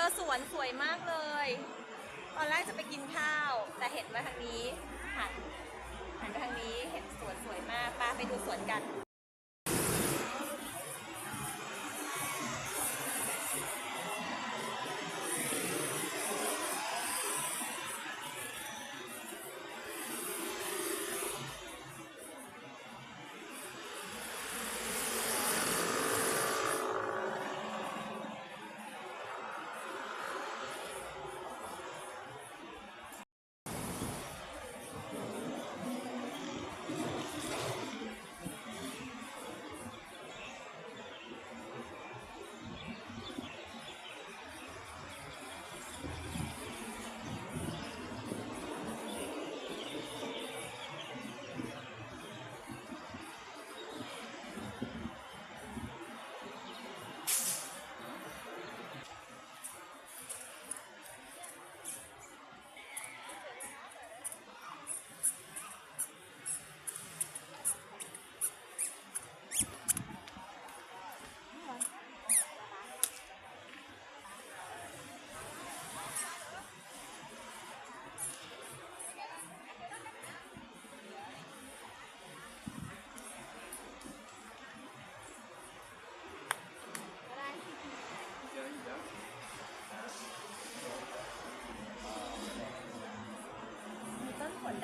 อสวนสวยมากเลย ตอนแรกจะไปกินข้าว แต่เห็นมาทางนี้หันหันไปทางนี้เห็นสวนสวยมากป้าไปดูสวนกัน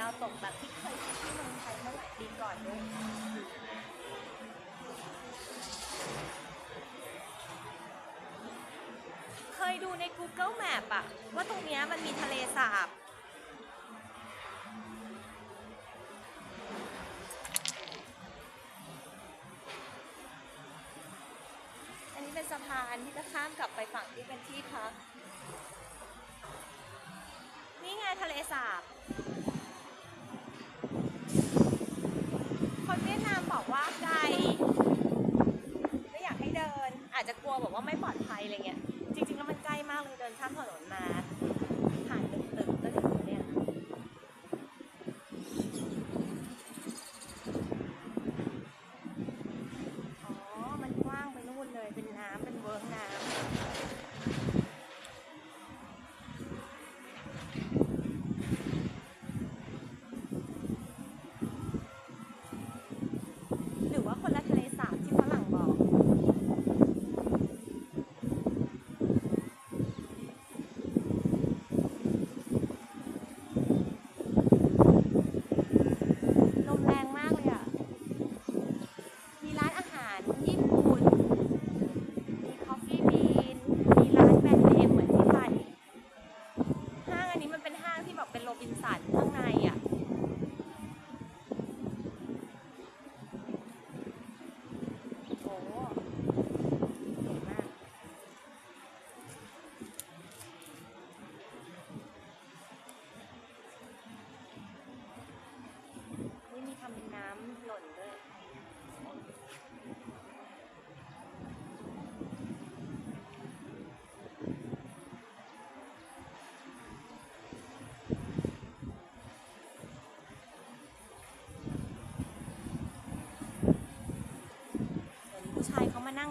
าวตกแบบที่เคยเห็นที่เมืองไทยเมื่อหลายปีก่อนด้วยเคยดูใน Google Map อะว่าตรงเนี้ยมันมีทะเลสาบอันนี้เป็นสะพานที่จะข้ามกลับไปฝั่งที่เป็นที่พัก นี่ไงทะเลสาบ คนเวียดนาม ไกลไม่อยากให้เดิน อาจจะกลัวแบบว่าไม่ปลอดภัยอะไรเงี้ย จริงๆแล้วมันใกล้มากเลยเดินข้ามถนนมา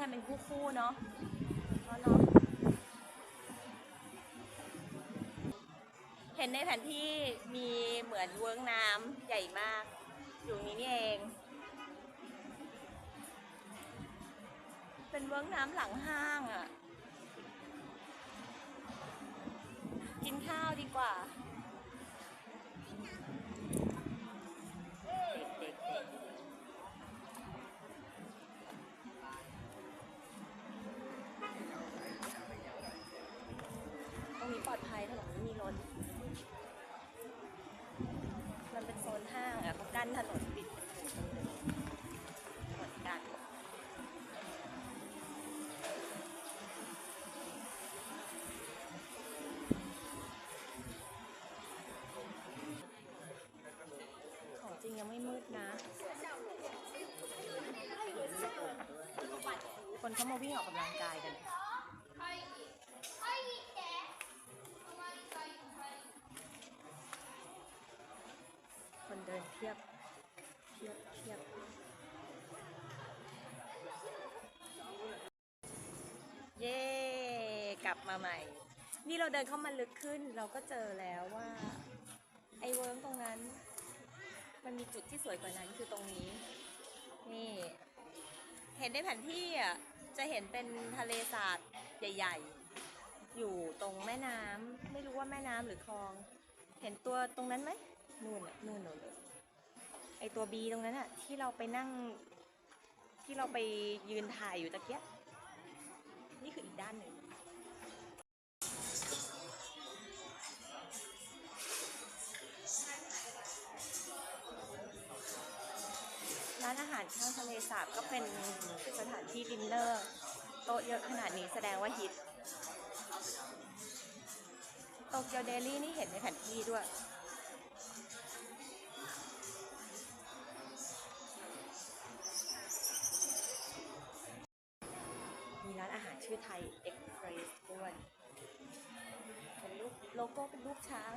กันเป็นคู่ๆเนาะเนาะเห็นในแผนที่มีเหมือนเวิร์กน้ำใหญ่มาก อยู่นี้นี่เอง เป็นเวิร์กน้ำหลังห้างอะ่ะ กินข้าวดีกว่า น มันเป็นโซนห้างอะเขากั้นถนนปิดเหมือนกันของจริงยังไม่มืดนะ คนเขามาวิ่งออกกำลังกายกัน คน เทียบเทียบเทียบเย้กลับมาใหม่ นี่เราเดินเข้ามาลึกขึ้น เราก็เจอแล้วว่า ไอ้เวิร์มตรงนั้น มันมีจุดที่สวยกว่านั้นคือตรงนี้ นี่ เห็นในแผนที่อะจะเห็นเป็นทะเลสาบใหญ่ ๆ อยู่ตรงแม่น้ำไม่รู้ว่าแม่น้ำหรือคลอง เห็นตัวตรงนั้นไหมนู่นน่ะนู่นนู่น ตัวบีตรงนั้นอะที่เราไปนั่ง ที่เราไปยืนถ่ายอยู่ตะเกียบนี่คืออีกด้านหนึ่งร้านอาหารข้างทะเลสาบก็เป็นสถานที่ดินเนอร์โต๊ะเยอะขนาดนี้แสดงว่าฮิตโตเกียวเดลี่นี่เห็นในแผนที่ด้วย ชื่อไทยเอ็กเพรสด้วยเป็นรูปโลโก้เป็นรูปช้าง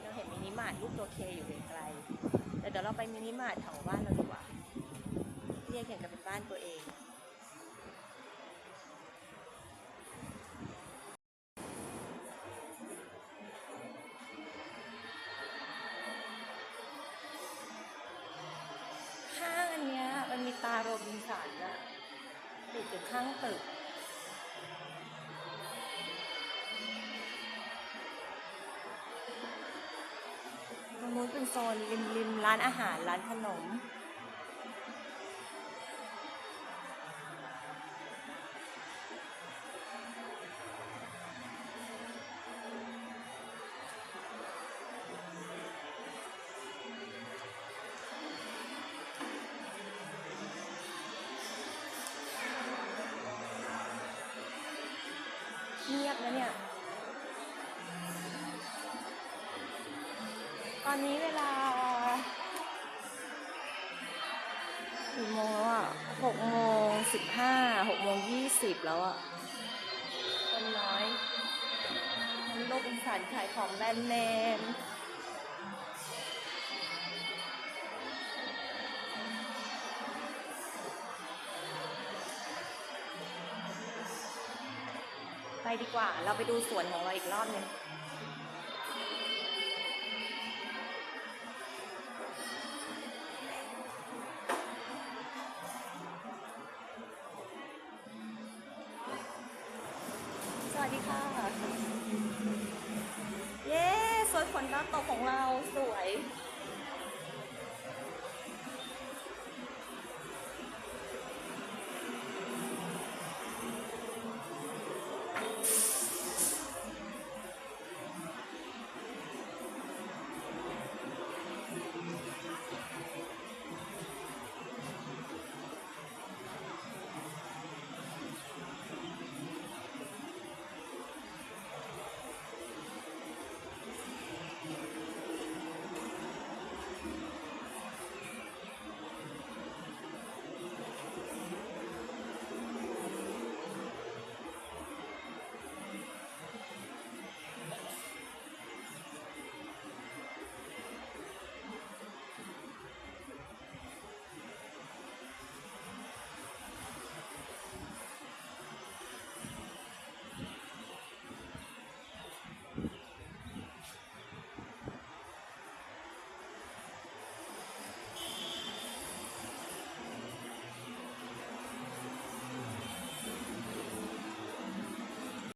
เราเห็นมินิมาร์ทรูปตัวเคอยู่ไกลๆแต่เดี๋ยวเราไปมินิมาร์ทแถวบ้านเราดีกว่าเรียกอย่างกับเป็นบ้านตัวเอง ตาโรบินสันอะติดอยู่ข้างตึก ตรงนู้นเป็นโซนริมริมร้านอาหารร้านขนม เงียบนะเนี่ย ตอนนี้เวลากี่โมงแล้วอะหกโมงสิบห้าหกโมงยี่สิบแล้วอะคนน้อยมันโลกอินสันขายของแบรนด์เนม ดีกว่า เราไปดูสวนของเราอีกรอบหนึงสวัสดีค่ะ เย้สวยผลดาตกของเรา